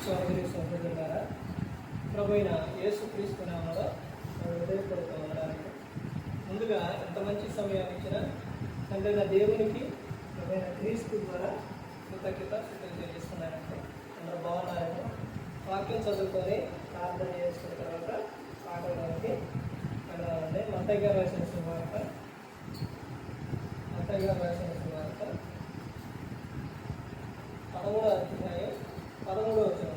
సోదరి సోదరులారా ప్రభుత్వ యేసు క్రీస్తు నామలో హృదయపూర్వక ముందుగా ఎంత మంచి సమయాన్ని ఇచ్చిన తండ్రి నా దేవునికి ప్రభుత్వ క్రీస్తు ద్వారా కృతజ్ఞత స్థితులు చెల్లిస్తున్నానంటే అందరూ బాగున్నారండి వాక్యం చదువుకొని ప్రార్థన చేసుకున్న తర్వాత పాటలోకి వెళ్ళాలండి మత్తయ్య గారు రాసిన శుభార్త మత్తయ్య గారు రాసిన శుభార్త పదమూడో అధ్యాయం పదమూడో వచ్చిన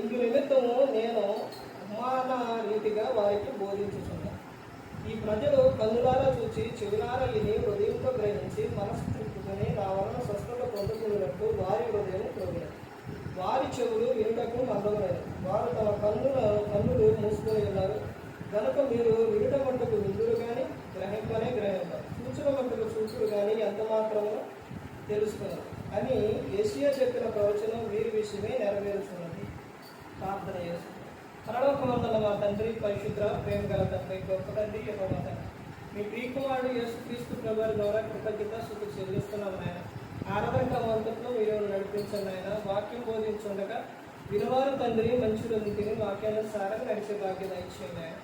ఇందు నిమిత్తము నేను అమాన రీతిగా వారికి బోధించుచున్నాను ఈ ప్రజలు కన్నులారా చూచి చెవులారా విని హృదయంతో గ్రహించి మనసు తిప్పుకొని నా వలన స్వస్థత పొందుకున్నట్టు వారి హృదయం త్రోగినది వారి చెవులు వినుటకు మందమైన వారు తమ కన్నుల కన్నులు మూసుకొని ఉన్నారు. కనుక మీరు వినుట మట్టుకు విందులు కానీ గ్రహింపనే గ్రహింప. సూచన మట్టుకు చూపుడు కానీ ఎంత మాత్రమో తెలుసుకున్నారు. అని ఏషియా చెప్పిన ప్రవచనం వీరి విషయమే నెరవేరుచున్నది ప్రార్థన చేస్తుంది పరలోకమందుల మా తండ్రి పరిశుద్ర ప్రేమ గల తండ్రి గొప్ప తండ్రి యొక్క తండ్రి. మీ ప్రీకుమారుడు యేసు క్రీస్తు ప్రభు ద్వారా కృతజ్ఞత శుద్ధి చెల్లిస్తున్నాం ఆయన ఆరాధన వంతట్లో మీరు నడిపించండి ఆయన వాక్యం బోధించుండగా వినవారు తండ్రి మంచుడు తిని వాక్యానుసారంగా నడిచే బాధ్యత ఇచ్చేయండి ఆయన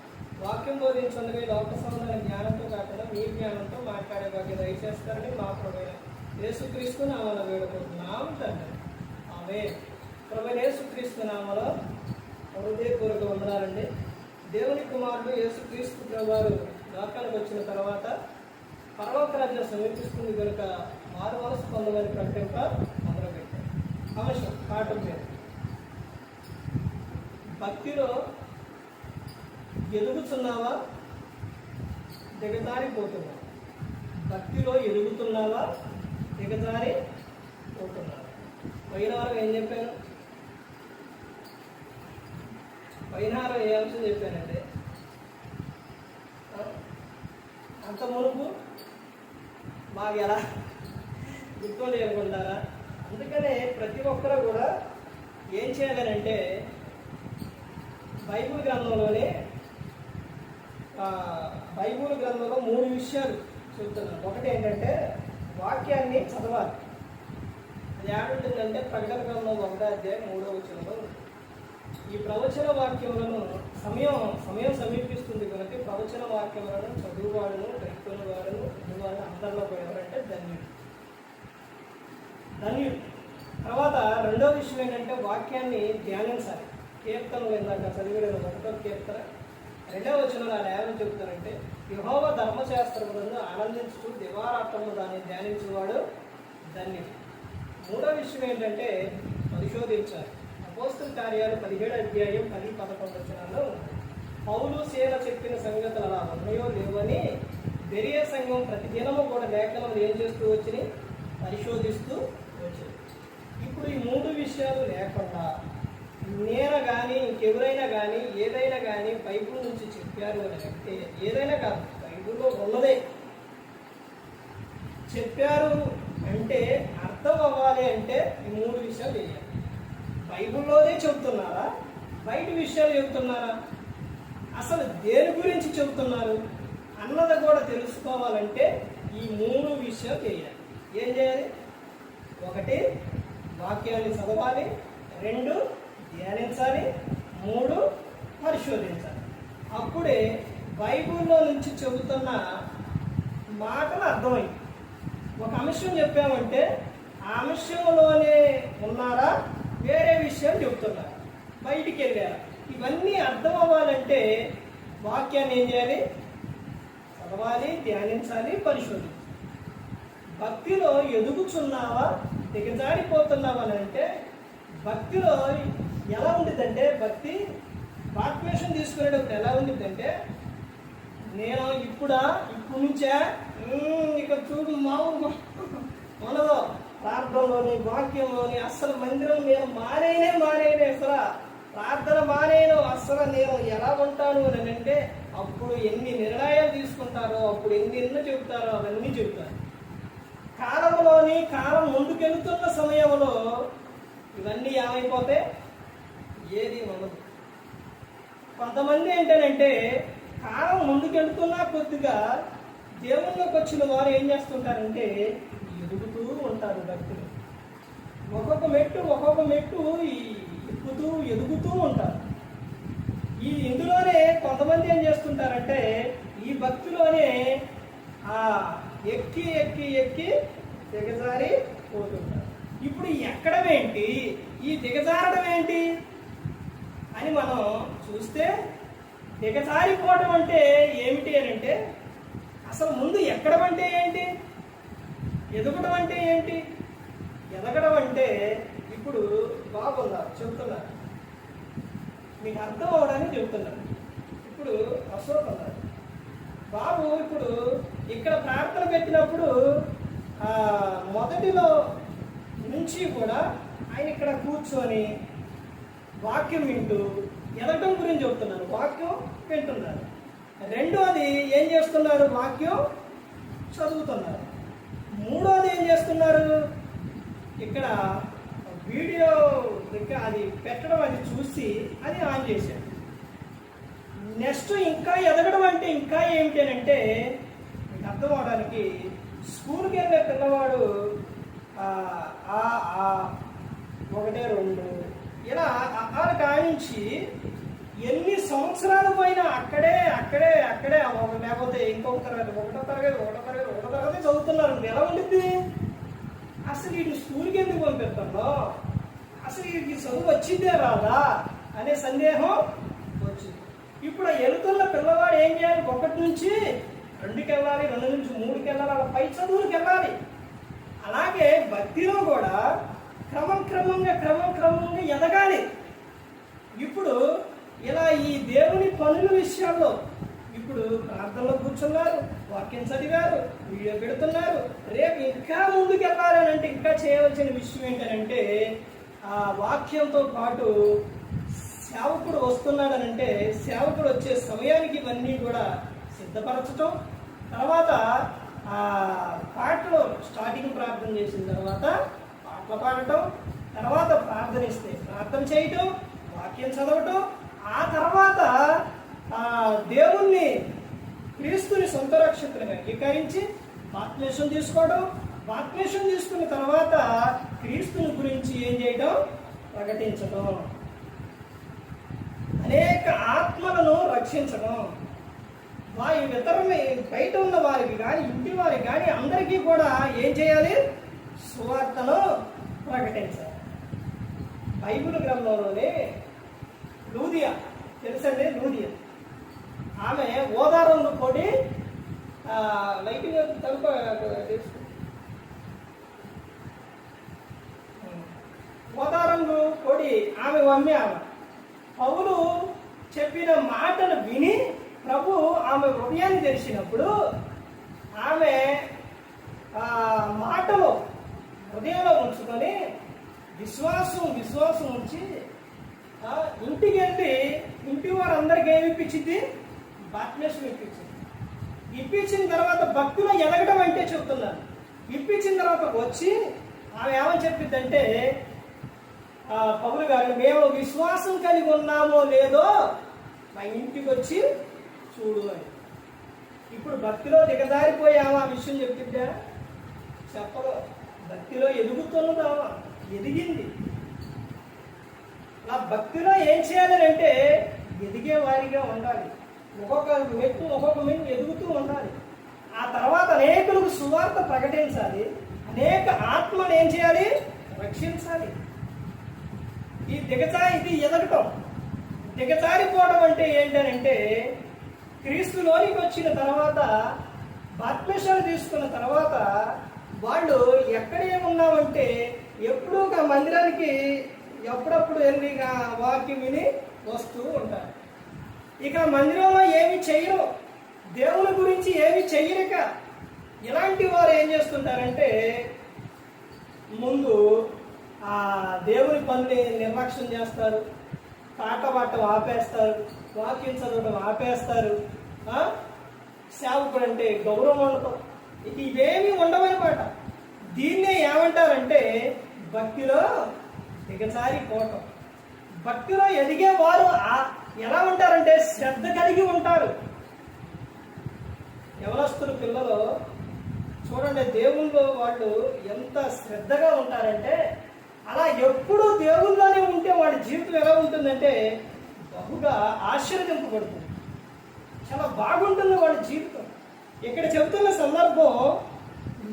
వాక్యం బోధించుండగా ఈ లోక సంబంధమైన జ్ఞానంతో కాకుండా మీ జ్ఞానంతో మాట్లాడే బాధ్యత దయచేస్తారని మా ప్రభుత్వం యేసుక్రీస్తు నామలో వేడుకుంటున్నాం. తండ్రి ఆమె. ప్రభు యేసుక్రీస్తు నామలో హృదయపూర్వక వందనాలండి. దేవుని కుమారుడు యేసుక్రీస్తు ప్రభువారు లోకానికి వచ్చిన తర్వాత పర్వత రాజ్యం సమీపిస్తుంది కనుక మారు వలస పొందమని ప్రకటింప మొదలుపెట్టారు అవసరం పాఠం పేరు. భక్తిలో ఎదుగుతున్నావా? దిగజారిపోతున్నావా? భక్తిలో ఎదుగుతున్నావా? దిగజారి పోతున్నారు. పోయిన వరకు ఏం చెప్పాను పోయిన వరకు ఏ అంశం చెప్పానంటే అంత మునుపు మాకు ఎలా గుర్తుండి అనుకుంటారా అందుకనే ప్రతి ఒక్కరు కూడా ఏం చేయాలనంటే బైబుల్ గ్రంథంలోనే బైబుల్ గ్రంథంలో మూడు విషయాలు చెప్తున్నాను ఒకటి ఏంటంటే వాక్యాన్ని చదవాలి. అది ఏడుంటుందంటే ప్రకటన గ్రంథం ఒకటే అధ్యాయం మూడో వచ్చినప్పుడు ఈ ప్రవచన వాక్యములను సమయం సమయం సమీపిస్తుంది కనుక ప్రవచన వాక్యములను చదువువాడును గ్రహిస్తున్న వాడును విన్నవాడును అందరిలో పోయేవారంటే ధన్యుడు. ధన్యుడు. తర్వాత రెండో విషయం ఏంటంటే వాక్యాన్ని ధ్యానించాలి. కీర్తనలు ఇందాక చదివిన ఒకటో కీర్తన. రెండో వచ్చిన ఆయన ఏమని చెబుతారంటే యహోవ ధర్మశాస్త్రములను ఆనందించుతూ దివారాత్రము దాన్ని ధ్యానించేవాడు ధన్యుడు. మూడో విషయం ఏంటంటే పరిశోధించాలి. అపోస్తుల కార్యాలు పదిహేడు అధ్యాయం పది పదకొండు వచనాల్లో పౌలు శీల చెప్పిన సంగతులు అలా ఉన్నాయో లేవని బెరియ సంఘం ప్రతిదినము కూడా లేఖనం ఏం చేస్తూ వచ్చినాయి? పరిశోధిస్తూ వచ్చింది. ఇప్పుడు ఈ మూడు విషయాలు లేకుండా నేను కానీ ఇంకెవరైనా కానీ ఏదైనా కానీ బైబుల్ నుంచి చెప్పారు అని అంటే ఏదైనా కాదు బైబుల్లో ఉన్నదే. చెప్పారు అంటే అర్థం అవ్వాలి అంటే ఈ మూడు విషయాలు తెలియాలి బైబిల్లోనే చెబుతున్నారా? బయట విషయాలు చెబుతున్నారా? అసలు దేని గురించి చెబుతున్నారు? అన్నది కూడా తెలుసుకోవాలంటే ఈ మూడు విషయాలు చేయాలి ఏం చేయాలి ఒకటి వాక్యాన్ని చదవాలి. రెండు ధ్యానించాలి మూడు పరిశోధించాలి. అప్పుడే బైబిల్లో నుంచి చెబుతున్న మాటలు అర్థమైంది ఒక అంశం చెప్పామంటే ఆ అంశంలోనే ఉన్నారా? వేరే విషయం చెప్తున్నారు బయటికి వెళ్ళారా. ఇవన్నీ అర్థం అవ్వాలంటే వాక్యాన్ని ఏం చేయాలి? చదవాలి ధ్యానించాలి పరిశోధించాలి. భక్తిలో ఎదుగుచున్నావా? దిగజారిపోతున్నావా అంటే భక్తిలో ఎలా ఉండిద్దంటే భక్తి బాప్వేషం తీసుకునేటప్పుడు ఎలా ఉండిద్దంటే నేను ఇప్పుడా ఇప్పుడు నుంచే ఇక చూడు మామూలు మనలో ప్రార్థనలోని వాక్యంలోని అస్సలు మందిరం నేను మానేనే మానేనే అసలు ప్రార్థన మానేను అస్సలు నేను ఎలా ఉంటాను అని అంటే అప్పుడు ఎన్ని నిర్ణయాలు తీసుకుంటారో అప్పుడు ఎన్ని ఎన్నో చెబుతారో అవన్నీ చెబుతారు. కాలంలోని కాలం ముందుకెళ్తున్న సమయంలో ఇవన్నీ ఏమైపోతాయి? ఏది ఉండదు. కొంతమంది ఏంటంటే కాలం ముందుకెళ్తున్నా కొద్దిగా దేవుళ్ళకి వచ్చిన వారు ఏం చేస్తుంటారంటే ఎదుగుతూ ఉంటారు భక్తులు. ఒక్కొక్క మెట్టు ఒక్కొక్క మెట్టు ఈ ఎదుగుతూ ఉంటారు. ఈ ఇందులోనే కొంతమంది ఏం చేస్తుంటారంటే ఈ భక్తిలోనే ఆ ఎక్కి ఎక్కి ఎక్కి దిగజారి పోతుంటారు. ఇప్పుడు ఎక్కడమేంటి? ఎక్కడం ఏంటి ఈ దిగజారడం ఏంటి? అని మనం చూస్తే దిగజారిపోవడం అంటే ఏమిటి అని అంటే అసలు ముందు ఎక్కడం అంటే ఏంటి? ఎదగడం అంటే ఏంటి? ఎదగడం అంటే ఇప్పుడు బాగుందా? చెబుతున్నారు మీకు అర్థం అవడానికి చెబుతున్నాను ఇప్పుడు అసలు ఉన్నారు బాబు ఇప్పుడు ఇక్కడ ప్రార్థన పెట్టినప్పుడు మొదటిలో నుంచి కూడా ఆయన ఇక్కడ కూర్చొని వాక్యం వింటూ ఎదగడం గురించి చెబుతున్నారు వాక్యం వింటున్నారు. రెండోది ఏం చేస్తున్నారు? వాక్యం చదువుతున్నారు. మూడోది ఏం చేస్తున్నారు? ఇక్కడ వీడియో అది పెట్టడం అది చూసి అది ఆన్ చేశారు. నెక్స్ట్ ఇంకా ఎదగడం అంటే ఇంకా ఏమిటి అని అంటే అర్థం అవడానికి స్కూల్కి వెళ్ళే పిల్లవాడు ఆ, ఆ, ఆ, ఒకటే రెండు ఇలా ఆరు కానించి ఎన్ని సంవత్సరాలు పోయినా అక్కడే అక్కడే అక్కడే ఒక లేకపోతే ఇంకొక తరగతి ఒకటో తరగతి ఒకటో తరగతి ఒకటో చదువుతున్నారు ఎలా ఉండిద్ది? అసలు వీటిని స్కూల్కి ఎందుకు పంపిస్తాడో అసలు ఈ చదువు వచ్చిందే రాదా అనే సందేహం వచ్చింది. ఇప్పుడు ఆ వెళుతున్న పిల్లవాడు ఏం చేయాలి? ఒకటి నుంచి రెండుకి వెళ్ళాలి రెండు నుంచి మూడుకి వెళ్ళాలి అలా పై చదువులకు వెళ్ళాలి అలాగే భక్తిలో కూడా క్రమం క్రమంగా క్రమం క్రమంగా ఎదగాలి. ఇప్పుడు ఇలా ఈ దేవుని పనుల విషయాల్లో ఇప్పుడు ప్రార్థనలో కూర్చున్నారు వాక్యం చదివారు వీడియో పెడుతున్నారు. రేపు ఇంకా ముందుకు వెళ్ళాలని అంటే ఇంకా చేయవలసిన విషయం ఏంటంటే ఆ వాక్యంతో పాటు సేవకుడు వస్తున్నాడనంటే సేవకుడు వచ్చే సమయానికి ఇవన్నీ కూడా సిద్ధపరచటం. తర్వాత ఆ పాటలు స్టార్టింగ్ ప్రార్థన చేసిన తర్వాత పాటలు పాడటం తర్వాత ప్రార్థన ఇస్తే ప్రార్థన చేయటం వాక్యం చదవటం ఆ తర్వాత ఆ దేవుణ్ణి క్రీస్తుని సొంత రక్షకునిగా అంగీకరించి బాప్తిసం తీసుకోవడం. బాప్తిసం తీసుకున్న తర్వాత క్రీస్తుని గురించి ఏం చేయడం? ప్రకటించడం. అనేక ఆత్మలను రక్షించడం. వారి ఇతరుని బయట ఉన్న వారికి కానీ ఇంటి వారికి కానీ అందరికీ కూడా ఏం చేయాలి? సువార్తను ప్రకటించాలి. బైబిల్ గ్రంథంలోనే లూదియా. తెలుసండి లూదియా? ఆమె ఓదారంలో పొడి లైటింగ్ తలుప తెలుసు ఓదారంగు కొడి ఆమె వమ్మి ఆమె. పౌలు చెప్పిన మాటలు విని ప్రభు ఆమె హృదయాన్ని తెరిచినప్పుడు ఆమె మాటలో మాటలు హృదయంలో ఉంచుకొని విశ్వాసం విశ్వాసం ఉంచి ఇంటికి వెళ్ళి ఇంటి వారందరికీ ఏమి బాప్టిజం ఇప్పించింది. ఇప్పించిన తర్వాత భక్తులు ఎదగడం అంటే చెప్తున్నాను ఇప్పించిన తర్వాత వచ్చి ఆమె ఏమని చెప్పిందంటే పౌలు గారు మేము విశ్వాసం కలిగి ఉన్నామో లేదో మా ఇంటికి వచ్చి చూడు అని. ఇప్పుడు భక్తిలో దిగజారిపోయావా ఆ విషయం చెప్తుందా చెప్పదు. భక్తిలో ఎదుగుతున్నదావా ఎదిగింది. ఆ భక్తిలో ఏం చేయాలంటే అంటే ఎదిగే వారిగా ఉండాలి. ఒక్కొక్క మెట్టు ఒక్కొక్క మెట్టు ఎదుగుతూ ఉండాలి. ఆ తర్వాత అనేకులకు సువార్త ప్రకటించాలి. అనేక ఆత్మను ఏం చేయాలి? రక్షించాలి. ఈ దిగజారి ఇది ఎదగటం. దిగజారిపోవడం అంటే ఏంటనంటే క్రీస్తులోనికి వచ్చిన తర్వాత బాప్తిసాలు తీసుకున్న తర్వాత వాళ్ళు ఎక్కడ ఏమున్నామంటే ఎప్పుడూ ఒక మందిరానికి ఎప్పుడప్పుడు వెళ్ళి వాక్యం విని వస్తూ ఉంటారు. ఇక మందిరంలో ఏమి చేయరు. దేవుని గురించి ఏమి చెయ్యరిక ఇలాంటి వారు ఏం చేస్తుంటారంటే ముందు ఆ దేవుని పనిని నిర్లక్ష్యం చేస్తారు. పాట పాడటం ఆపేస్తారు. వాక్యం చదవడం ఆపేస్తారు. సేవకుడు అంటే గౌరవం ఉండటం. ఇక ఇవేమీ ఉండవన్నమాట దీన్నే ఏమంటారంటే భక్తిలో దిగజారిపోవటం. భక్తిలో ఎదిగే వారు ఆ- ఎలా ఉంటారంటే శ్రద్ధ కలిగి ఉంటారు. ఎవరస్తులు పిల్లలు చూడండి దేవుళ్ళు వాళ్ళు ఎంత శ్రద్ధగా ఉంటారంటే అలా ఎప్పుడు దేవుళ్ళలోనే ఉంటే వాడి జీవితం ఎలా ఉంటుందంటే బహుగా ఆశ్చర్యింపబడుతుంది చాలా బాగుంటుంది వాళ్ళ జీవితం. ఇక్కడ చెబుతున్న సందర్భం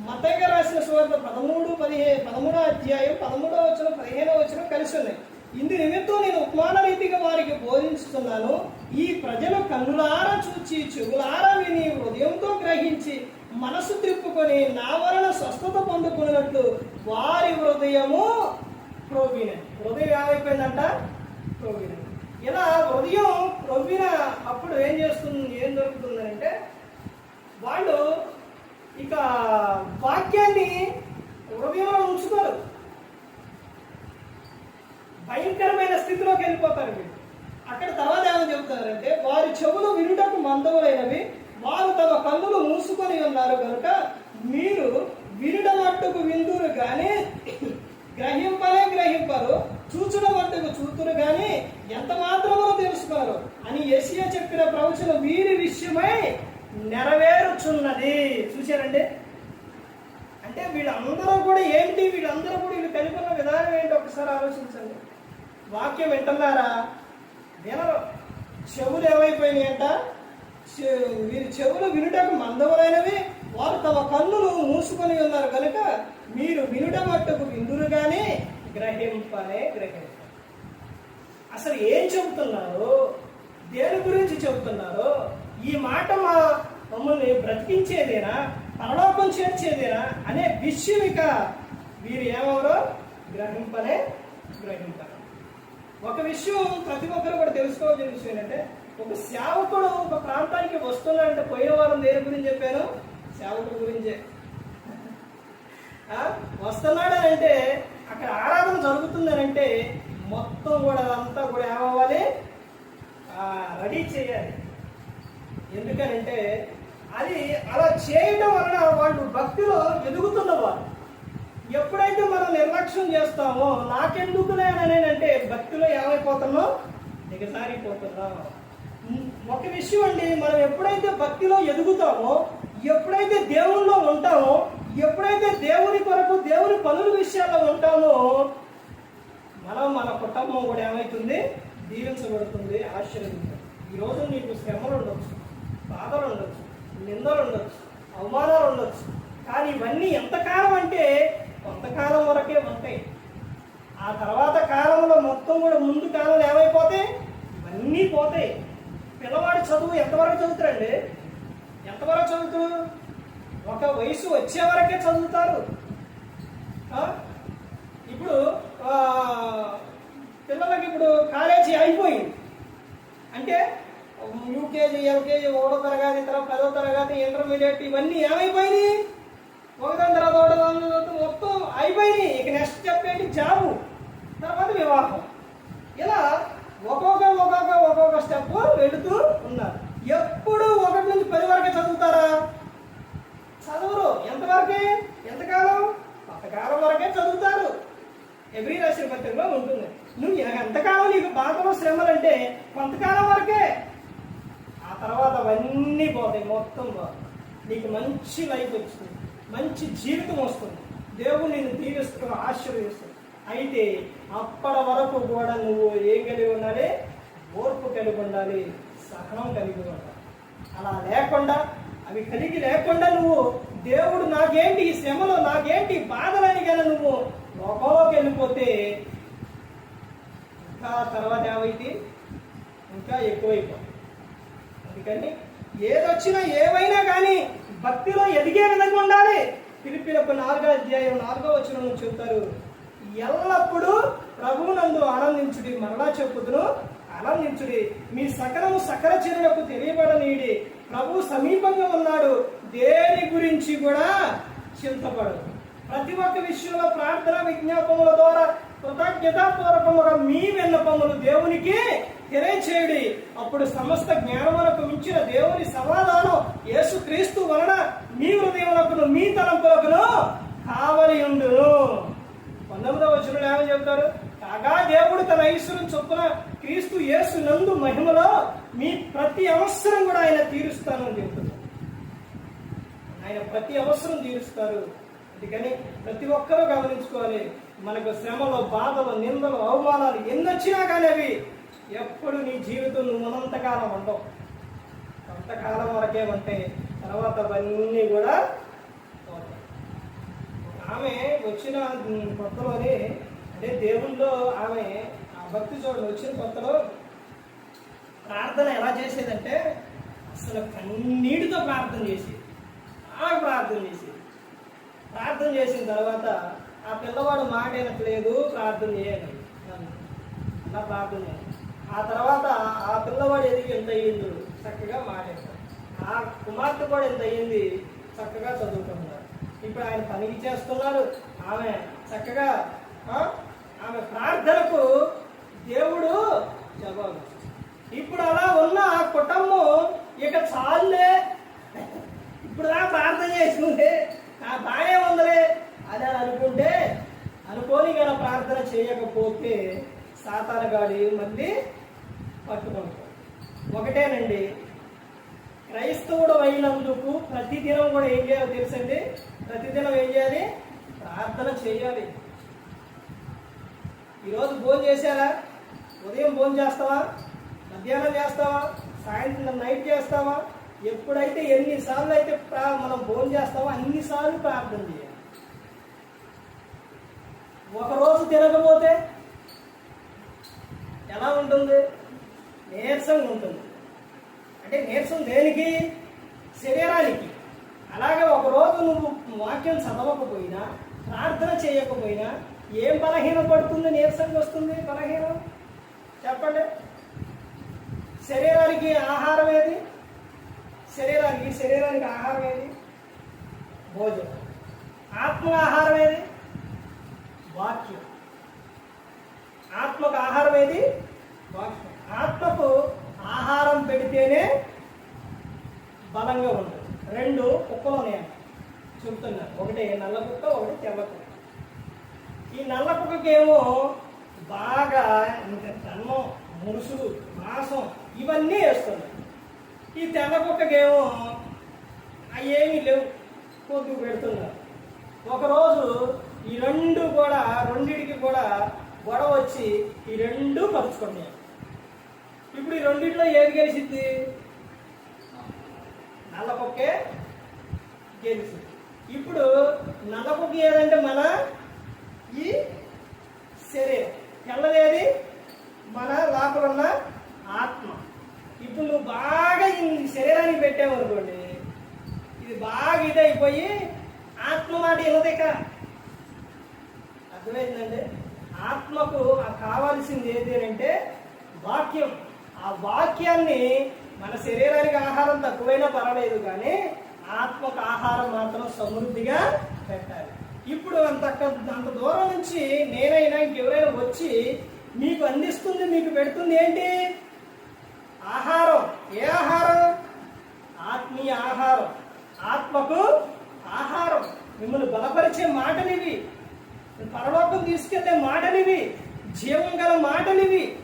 మతయ్య రాసిన సువార్త పదమూడు పదిహే పదమూడో అధ్యాయం పదమూడో వచ్చిన పదిహేనో వచ్చిన కలిసి ఉన్నాయి. ఇందు నిమిత్తం నేను ఉపమాన రీతిగా వారికి బోధించుతున్నాను. ఈ ప్రజలు కన్నులారా చూచి చెవులారా విని హృదయంతో గ్రహించి మనసు తిప్పుకొని నా వలన స్వస్థత పొందుకున్నట్లు వారి హృదయము ప్రోగిన హృదయం ఏమైపోయిందంట? ప్రోగిన ఇలా హృదయం ప్రొవ్విన అప్పుడు ఏం చేస్తుంది ఏం జరుగుతుందంటే వాళ్ళు ఇక వాక్యాన్ని హృదయంలో ఉంచుకోరు. భయంకరమైన స్థితిలోకి వెళ్ళిపోతారు మీరు అక్కడ తర్వాత ఏమని చెబుతారంటే వారి చెవులు వినుటకు మందములైనవి వారు తమ కన్నులు మూసుకొని ఉన్నారు కనుక మీరు వినుట మట్టుకు విందురు కానీ గ్రహింపనే గ్రహింపరు చూచుట మట్టుకు చూతురు కానీ ఎంత మాత్రమో తెలుసుకోరు అని ఎసియా చెప్పిన ప్రవచనం వీరి విషయమై నెరవేరుచున్నది. చూశారండి? అంటే వీళ్ళందరూ కూడా ఏంటి? వీళ్ళందరూ కూడా వీళ్ళు కలిపిన విధానం ఏంటి ఒకసారి ఆలోచించండి. వాక్యం వింటున్నారా? వినరు చెవులు ఏమైపోయినాయి అంట చె- వీరి చెవులు వినుటకు మందములైనవి వారు తమ కన్నులు మూసుకొని ఉన్నారు కనుక మీరు వినుట మట్టుకు విందురు కానీ గ్రహింపనే గ్రహింప. అసలు ఏం చెబుతున్నారు? దేని గురించి చెబుతున్నారు? ఈ మాట మా మమ్మల్ని బ్రతికించేదేనా? పరలోకం చేర్చేదేనా? అనే విషయం ఇక వీరు ఏమవరో గ్రహింపనే గ్రహింప. ఒక విషయం ప్రతి ఒక్కరు కూడా తెలుసుకోవాల్సిన విషయం ఏంటంటే ఒక సేవకుడు ఒక ప్రాంతానికి వస్తున్నాడంటే పోయిన వారం దేని గురించి చెప్పాను సేవకుడు గురించే. ఆ, అంటే అక్కడ ఆరాధన జరుగుతుందని అంటే మొత్తం కూడా అదంతా కూడా ఏమవ్వాలి? రెడీ చేయాలి. ఎందుకనంటే అది అలా చేయడం వలన వాళ్ళు భక్తిలో ఎదుగుతున్నవారు ఎప్పుడైతే మనం నిర్లక్ష్యం చేస్తామో నాకెందుకులే అని అంటే భక్తిలో ఏమైపోతున్నాం? దిగజారిపోతున్నాం. ఒక విషయం అండి మనం ఎప్పుడైతే భక్తిలో ఎదుగుతామో ఎప్పుడైతే దేవుల్లో ఉంటామో ఎప్పుడైతే దేవుని కొరకు దేవుని పనుల విషయాల్లో ఉంటామో మనం మన కుటుంబం కూడా ఏమవుతుంది దీవించబడుతుంది ఆశీర్వదించబడుతుంది. ఈరోజు నీకు శ్రమలు ఉండొచ్చు బాధలు ఉండొచ్చు నిందలు ఉండొచ్చు అవమానాలు ఉండొచ్చు. కానీ ఇవన్నీ ఎంతకాలం అంటే కొంతకాలం వరకే ఉంటాయి ఆ తర్వాత కాలంలో మొత్తం కూడా ముందు కాలంలో ఏమైపోతాయి ఇవన్నీ పోతాయి. పిల్లవాడు చదువు ఎంతవరకు చదువుతారండి ఎంతవరకు చదువుతారు ఒక వయసు వచ్చే వరకే చదువుతారు. ఇప్పుడు పిల్లలకి ఇప్పుడు కాలేజీ అయిపోయింది. అంటే యూకేజీ ఎల్కేజీ ఒకటో తరగతి తర్వాత పదో తరగతి ఇంటర్మీడియట్ ఇవన్నీ ఏమైపోయినాయి ఒకదాని తర్వాత ఒకటో దాని తర్వాత మొత్తం అయిపోయినాయి ఇక నెక్స్ట్ చెప్పేది జాబు తర్వాత వివాహం ఇలా ఒక్కొక్క ఒక్కొక్క ఒక్కొక్క స్టెప్ వెళుతూ ఉన్నారు ఎప్పుడు ఒకటి నుంచి పది వరకే చదువుతారా చదువురు ఎంతవరకే ఎంతకాలం కొంతకాలం వరకే చదువుతారు ఎవ్రీ రాశి పత్రికలో ఉంటుంది నువ్వు ఎంతకాలం నీకు బాధలో శ్రమలు అంటే కొంతకాలం వరకే. ఆ తర్వాత అవన్నీ పోతాయి మొత్తం పోతాయి. నీకు మంచి లైఫ్ వస్తుంది మంచి జీవితం వస్తుంది. దేవుడు నేను దీవిస్తూ ఆశీర్వదిస్తుంది. అయితే అప్పటి వరకు కూడా నువ్వు ఏం కలిగి ఉండాలి? ఓర్పు కలిగి ఉండాలి. సహనం కలిగి ఉండాలి. అలా లేకుండా అవి కలిగి లేకుండా నువ్వు దేవుడు నాకేంటి ఈ శ్రమలో నాకేంటి బాధలని కానీ నువ్వు లోకంలోకి వెళ్ళిపోతే ఇంకా తర్వాత ఏమైతే ఇంకా ఎక్కువైపోతుంది. అందుకని ఏదొచ్చినా ఏమైనా కానీ భక్తిలో ఎదిగే విధంగా ఉండాలి. పిలిపిలకు నాలుగో అధ్యాయం నాలుగో వచ్చిన చెబుతారు ఎల్లప్పుడూ ప్రభువునందు ఆనందించుడి మరలా చెప్పుదును ఆనందించుడి. మీ సకలము సకల చర్యలకు తెలియబడనీయుడి. ప్రభు సమీపంగా ఉన్నాడు దేని గురించి కూడా చింతపడు ప్రతి ఒక్క విషయంలో ప్రార్థన విజ్ఞాపముల ద్వారా కృతజ్ఞతాపూర్వకముగా మీ విన్నపములు దేవునికి తెలియచేయుడి. అప్పుడు సమస్త జ్ఞానమునకు మించిన దేవుని సమాధానం యేసుక్రీస్తు వలన మీ హృదయములకును మీ తలంపులకును కావలి ఉండు. పంతొమ్మిదవ వచనంలో ఏమని చెప్తారు కాగా దేవుడు తన ఐశ్వర్యం చొప్పున క్రీస్తు యేసు నందు మహిమలో మీ ప్రతి అవసరం కూడా ఆయన తీరుస్తానని చెప్తున్నారు ఆయన ప్రతి అవసరం తీరుస్తారు. అందుకని ప్రతి ఒక్కరూ గమనించుకోవాలి. మనకు శ్రమలు బాధలు నిందలు అవమానాలు ఎన్ని వచ్చినా కానీ అవి ఎప్పుడు నీ జీవితం నువ్వు ఉన్నంతకాలం ఉండవు. కొంతకాలం వరకే ఉంటే తర్వాత అవన్నీ కూడా ఆమె వచ్చిన కొత్తలోనే అంటే దేవుళ్ళో ఆమె ఆ భక్తి చూడండి వచ్చిన కొత్తలో ప్రార్థన ఎలా చేసేదంటే అసలు కన్నీటితో ప్రార్థన చేసి బాగా ప్రార్థన చేసేది. ప్రార్థన చేసిన తర్వాత ఆ పిల్లవాడు మాట వినట్లేదు ప్రార్థన చేయాలి. అలా ప్రార్థన ఆ తర్వాత ఆ పిల్లవాడు ఎదిగి ఎంత అయ్యిండు చక్కగా మాట్లాడతాడు ఆ కుమార్తె కూడా ఎంత అయ్యింది చక్కగా చదువుకుంటున్నారు ఇప్పుడు ఆయన పనికి చేస్తున్నారు. ఆమె చక్కగా ఆమె ప్రార్థనకు దేవుడు జవాబు. ఇప్పుడు అలా ఉన్న ఆ కుటుంబం ఇక చాలులే. ఇప్పుడు దా ప్రార్థన చేసింది. ఆ బాగానే ఉందిలే. అని అని అనుకుంటే అనుకోని గల ప్రార్థన చేయకపోతే సాతానగాడి మళ్ళీ పట్టుకుంటాడు? ఒకటేనండి క్రైస్తవుడు అయినందుకు ప్రతిదినం కూడా ఏం చేయాలో తెలుసండి? ప్రతిదినం ఏం చేయాలి? ప్రార్థన చేయాలి. ఈరోజు భోజనం చేశారా? ఉదయం భోజనం చేస్తావా? మధ్యాహ్నం చేస్తావా? సాయంత్రం నైట్ చేస్తావా? ఎప్పుడైతే ఎన్నిసార్లు అయితే మనం భోజనం చేస్తామో అన్నిసార్లు ప్రార్థన చేయాలి. ఒక రోజు తినకపోతే ఎలా ఉంటుంది? నీరసంగా ఉంటుంది. అంటే నీరసం దేనికి? శరీరానికి. అలాగే ఒక రోజు నువ్వు వాక్యం చదవకపోయినా ప్రార్థన చేయకపోయినా ఏం బలహీనం పడుతుంది? నీరసంగా వస్తుంది? బలహీనం? చెప్పండి. శరీరానికి ఆహారం ఏది? శరీరానికి శరీరానికి ఆహారం ఏది? భోజనం. ఆత్మ ఆహారం ఏది? వాక్యం. ఆత్మకు ఆహారం ఏది? వాక్యం. ఆత్మకు ఆహారం పెడితేనే బలంగా ఉంటుంది. రెండు కుక్కలు ఉన్నాయి చెప్తున్నారు. ఒకటి నల్ల కుక్క ఒకటి తెల్ల కుక్క. ఈ నల్ల కుక్కకేమో బాగా ఇంకా తన్నం మురుసులు మాంసం ఇవన్నీ వేస్తున్నాయి ఈ తెల్ల కుక్కకేమో అవి ఏమీ లేవు. కొద్దిగా పెడుతున్నారు. ఒకరోజు ఈ రెండు కూడా రెండింటికి కూడా గొడవ వచ్చి ఈ రెండు పరుచుకున్నాయి ఇప్పుడు ఈ రెండింటిలో ఏది గెలిచింది నల్లకొక్కే గెలిచింది. ఇప్పుడు నల్లకొక్క ఏదంటే మన ఈ శరీరం. తెల్లదేది? మన లోపల ఉన్న ఆత్మ. ఇప్పుడు నువ్వు బాగా ఈ శరీరానికి పెట్టావు అనుకోండి ఇది బాగా ఇదైపోయి ఆత్మ మాట వినదిక అర్థమైందంటే ఆత్మకు ఆ కావాల్సింది ఏది అంటే వాక్యం. ఆ వాక్యాన్ని మన శరీరానికి ఆహారం తక్కువైనా పర్వాలేదు కానీ ఆత్మకు ఆహారం మాత్రం సమృద్ధిగా పెట్టాలి. ఇప్పుడు అంత అంత దూరం నుంచి నేనైనా ఇంకెవరైనా వచ్చి మీకు అందిస్తుంది మీకు పెడుతుంది ఏంటి? ఆహారం. ఏ ఆహారం? ఆత్మీయ ఆహారం. ఆత్మకు ఆహారం. మిమ్మల్ని బలపరిచే మాటలివి పరలోకం తీసుకెళ్ళే మాటలివి జీవం గల మాటలివి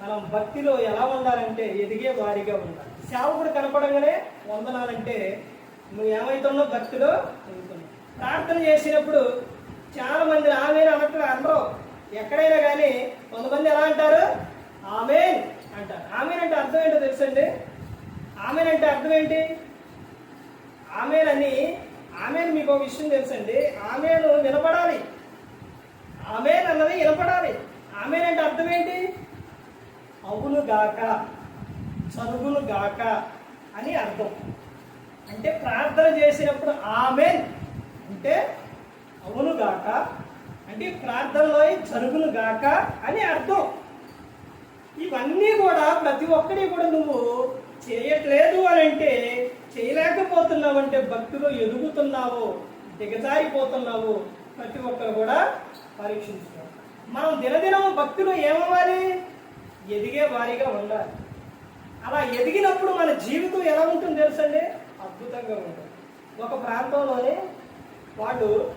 మనం భక్తిలో ఎలా ఉండాలంటే ఎదిగే వారిగా ఉండాలి. సేవకుడు కనపడంగానే వందనాలంటే నువ్వు ఏమైతున్నావు భక్తిలో ఎదుగుతున్నావు ప్రార్థన చేసినప్పుడు చాలా మంది ఆమె అనట్టు అనరు. ఎక్కడైనా కానీ కొంతమంది ఎలా అంటారు? ఆమె అంటారు. ఆమె అంటే అర్థం ఏంటో తెలుసండి? ఆమెన్ అంటే అర్థం ఏంటి? ఆమెనని ఆమెను మీకు ఒక విషయం తెలుసండి. ఆమెను వినపడాలి ఆమె అన్నది వినపడాలి ఆమెనంటే అంటే అర్థం ఏంటి? అవును గాక చదువులు గాక అని అర్థం. అంటే ప్రార్థన చేసినప్పుడు ఆమెన్ అంటే అవును గాక అంటే ప్రార్థనలో జరుగును గాక అని అర్థం. ఇవన్నీ కూడా ప్రతి ఒక్కటి కూడా నువ్వు చేయట్లేదు అని అంటే చేయలేకపోతున్నావు అంటే భక్తిలో ఎదుగుతున్నావో దిగజారిపోతున్నావో ప్రతి ఒక్కరు కూడా పరీక్షించుకోవాలి. మనం దినదినం భక్తిలో ఏమవ్వాలి? ఎదిగే వారిగా ఉండాలి. అలా ఎదిగినప్పుడు మన జీవితం ఎలా ఉంటుంది తెలుసండి? అద్భుతంగా ఉంటుంది. ఒక ప్రాంతంలోనే వాళ్ళు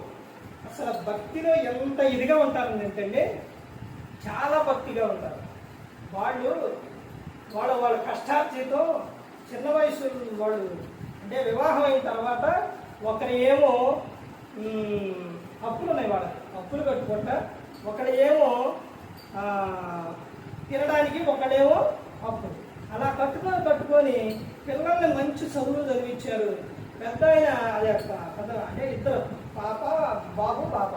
అసలు భక్తిలో ఎంత ఇదిగా ఉంటారు ఏంటంటే చాలా భక్తిగా ఉంటారు. వాళ్ళు వాళ్ళ వాళ్ళ కష్టార్జితం చిన్న వయసు వాళ్ళు అంటే వివాహం అయిన తర్వాత ఒకరు ఏమో అప్పులు ఉన్నాయి వాళ్ళకి. అప్పులు కట్టుకుంటా ఒకడు ఏమో తినడానికి ఒకడేమో అప్పు అలా కట్టుకొని కట్టుకొని పిల్లల్ని మంచి చదువులు చదివించారు. పెద్ద ఆయన అది పెద్ద అంటే ఇద్దరు పాప బాబు పాప.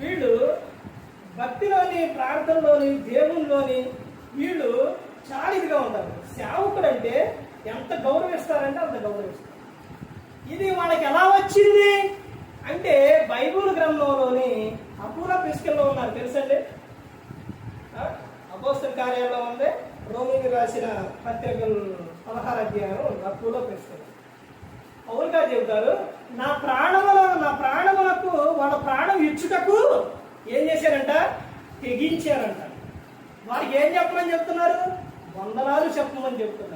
వీళ్ళు భక్తిలోని ప్రార్థనలోని దేవునిలోని వీళ్ళు చాలా ఇదిగా ఉంటారు సేవకుడు అంటే ఎంత గౌరవిస్తారంటే అంత గౌరవిస్తారు. ఇది వాళ్ళకి ఎలా వచ్చింది అంటే బైబుల్ గ్రంథంలోని అపూర్వ పిస్కల్లో ఉన్నారు తెలుసండి? అపోస్తల కార్యాలయం ఉంది. రోమిని రాసిన పత్రికలు పదహారు అధ్యాయం అపూర్వ పిస్కల్ పౌరుగా చెబుతారు నా ప్రాణముల నా ప్రాణములకు వాళ్ళ ప్రాణం ఇచ్చుటకు ఏం చేశారంట? తెగించారంట. వారికి ఏం చెప్పమని చెప్తున్నారు? వందనాలు చెప్పమని చెప్తున్నారు.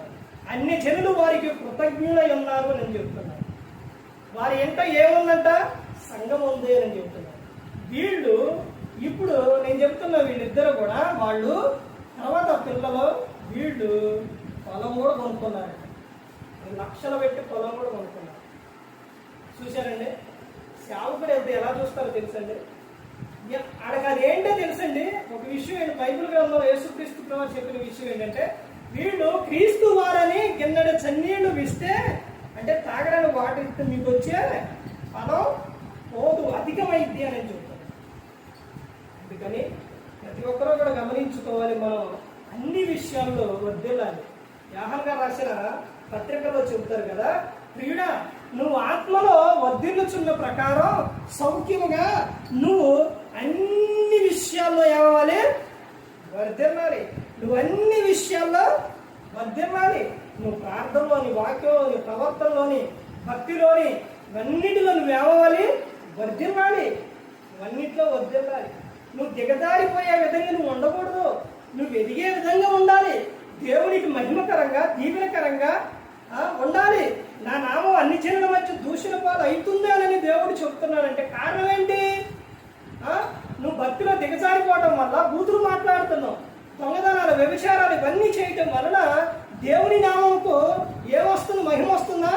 అన్ని జనులు వారికి కృతజ్ఞులై ఉన్నారు అని చెప్తున్నారు. వారి ఎంట ఏముందంట? సంఘం ఉంది అని చెప్తున్నారు. వీళ్ళు ఇప్పుడు నేను చెప్తున్నా వీళ్ళిద్దరు కూడా వాళ్ళు తర్వాత పిల్లలు వీళ్ళు పొలం కూడా కొనుక్కున్నారు. లక్షలు పెట్టి పొలం కూడా కొనుక్కున్నారు. చూశారండి? సేవకుడు వెళ్తే ఎలా చూస్తారో తెలుసండి? ఎ- ఆడకి ఏంటో తెలుసండి? ఒక విషయం ఏంటి? బైబిల్ గ్రంథంలో యేసుక్రీస్తు ప్రభావం చెప్పిన విషయం ఏంటంటే వీళ్ళు క్రీస్తు వారని కిందటి చన్నీళ్ళు విస్తే అంటే తాగడానికి వాటర్ ఇస్తే మీకు వచ్చే ఫలం పోదు అధికమైద్ది అని చెప్తారు. అందుకని ప్రతి ఒక్కరూ కూడా గమనించుకోవాలి మనం. అన్ని విషయాల్లో వర్దిల్లాలి యాహంగా రాసిన పత్రికలో చెబుతారు కదా ప్రియుడా నువ్వు ఆత్మలో వర్ధిల్లుచున్న ప్రకారం సౌఖ్యముగా నువ్వు అన్ని విషయాల్లో ఏమవ్వాలి? వర్ధిల్లాలి నువ్వు విషయాల్లో వర్ధిల్లాలి నువ్వు ప్రార్థనలోని వాక్యంలోని ప్రవర్తనలోని భక్తిలోని ఇవన్నిటిలో నువ్వు ఏమవ్వాలి? వర్ధిల్లాలి ఇవన్నిట్లో వర్ధిల్లాలి నువ్వు దిగజారిపోయే విధంగా నువ్వు ఉండకూడదు. నువ్వు ఎదిగే విధంగా ఉండాలి. దేవునికి మహిమకరంగా దీవెనకరంగా ఉండాలి. నా నామం అన్ని జనుల మధ్య దూషణ పాలు అవుతుందేనని దేవుడు చెప్తున్నానంటే కారణం ఏంటి? నువ్వు భక్తిలో దిగజారిపోవడం వల్ల బూతులు మాట్లాడుతున్నావు. దొంగదనాలు వ్యభిచారాలు ఇవన్నీ చేయటం వలన దేవుని నామంకు ఏమొస్తుంది మహిమ వస్తుందా?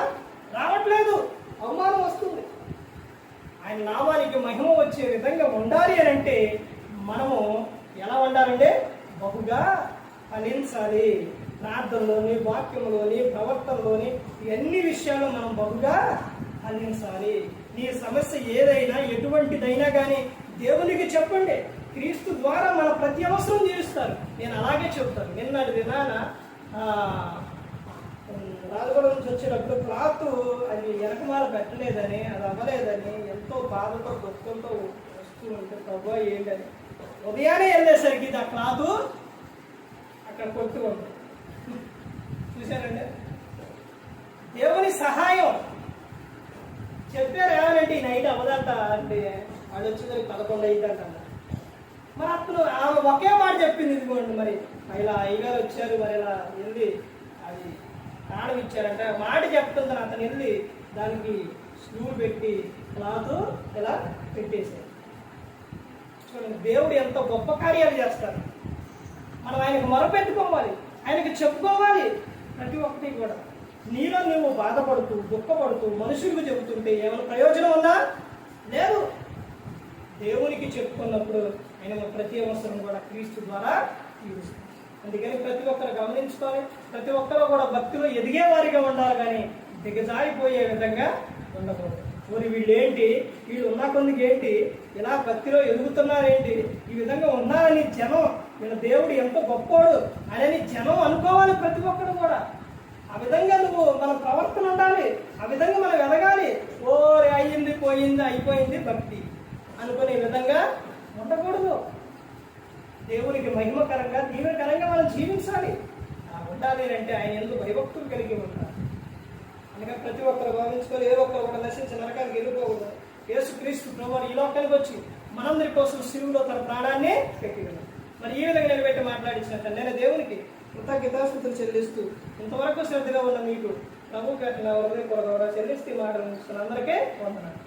రావట్లేదు. అవమానం వస్తుంది. ఆయన నామానికి మహిమ వచ్చే విధంగా ఉండాలి అని అంటే మనము ఎలా ఉండాలంటే బహుగా ఫలించాలి. ప్రార్థనలోని వాక్యంలోని ప్రవర్తనలోని ఎన్ని విషయాలు మనం బహుగా ఫలించాలి. నీ సమస్య ఏదైనా ఎటువంటిదైనా కానీ దేవునికి చెప్పండి. క్రీస్తు ద్వారా మన ప్రతి అవసరం తీరుస్తారు. నేను అలాగే చెప్తాను. నిన్నటి దినాన రాజగూడ నుంచి వచ్చేటప్పుడు క్లాత్ అది వెనకమాల పెట్టలేదని అది అవ్వలేదని ఎంతో బాధతో దుఃఖంతో వస్తూ ఉంటే ప్రభు ఏంటని ఉదయాన్నే వెళ్ళేసరికి ఇది ఆ క్లాత్ అక్కడ కొట్టు ఉంది. చూశారండి? దేవుని సహాయం. చెప్పారు ఏమనంటే ఈ నైట్ అవ్వదంట అంటే వాళ్ళు వచ్చేసరికి పదకొండు అయిందంట మరి అతను ఆమె ఒకే మాట చెప్పింది ఇదిగోండి మరి. ఇలా అయ్యగారు వచ్చారు మరి ఇలా వెళ్ళి అది ప్రాణం ఇచ్చారంటే. మాట చెప్తుందని అతను వెళ్ళి దానికి స్క్రూ పెట్టి క్లాత్ ఇలా పెట్టేశారు. చూడండి దేవుడు ఎంతో గొప్ప కార్యాలు చేస్తారు. మనం ఆయనకు మొరపెట్టుకోవాలి ఆయనకి చెప్పుకోవాలి ప్రతి ఒక్కటి కూడా. నీలో నువ్వు బాధపడుతూ దుఃఖపడుతూ మనుషులకు చెబుతుంటే ఏమైనా ప్రయోజనం ఉందా? లేదు. దేవునికి చెప్పుకున్నప్పుడు ఆయన ప్రతి అవసరం కూడా క్రీస్తు ద్వారా తీరుస్తుంది అందుకని ప్రతి ఒక్కరు గమనించుకోవాలి. ప్రతి ఒక్కరు కూడా భక్తిలో ఎదిగే వారిగా ఉండాలి కానీ దిగజారిపోయే విధంగా ఉండకూడదు. మరి వీళ్ళు ఏంటి వీళ్ళు ఉన్న కొందికి ఏంటి? ఇలా భక్తిలో ఎదుగుతున్నారేంటి? ఈ విధంగా ఉన్నారని జనం వీళ్ళ దేవుడు ఎంత గొప్పోడు అని జనం అనుకోవాలి ప్రతి ఒక్కరు కూడా. ఆ విధంగా నువ్వు మన ప్రవర్తన ఉండాలి. ఆ విధంగా మనం ఎదగాలి. ఓరే అయ్యింది పోయింది అయిపోయింది భక్తి. అనుకునే విధంగా ఉండకూడదు. దేవునికి మహిమకరంగా దీవెనకరంగా మనం జీవించాలి. ఆ ఉండాలి అంటే ఆయన ఎందుకు భయభక్తులు కలిగి ఉంటారు అందుకని ప్రతి ఒక్కరు గమనించుకొని ఏ ఒక్కరు కూడా నశించి నరకానికి వెళ్ళిపోకూడదు యేసుక్రీస్తు ప్రభు ఈ లోకానికి వచ్చి మనందరి కోసం శివులో తన ప్రాణాన్ని పెట్టింది మరి ఈ విధంగా నిలబెట్టి మాట్లాడించినట్టు? నేను దేవునికి కృతజ్ఞతాస్థుతులు చెల్లిస్తూ ఇంతవరకు శ్రద్ధగా ఉన్న మీకు ప్రభు కట్టిన వరద కొరగ చెల్లిస్తే మాట్లాడుతున్న అందరికీ వందనాలు.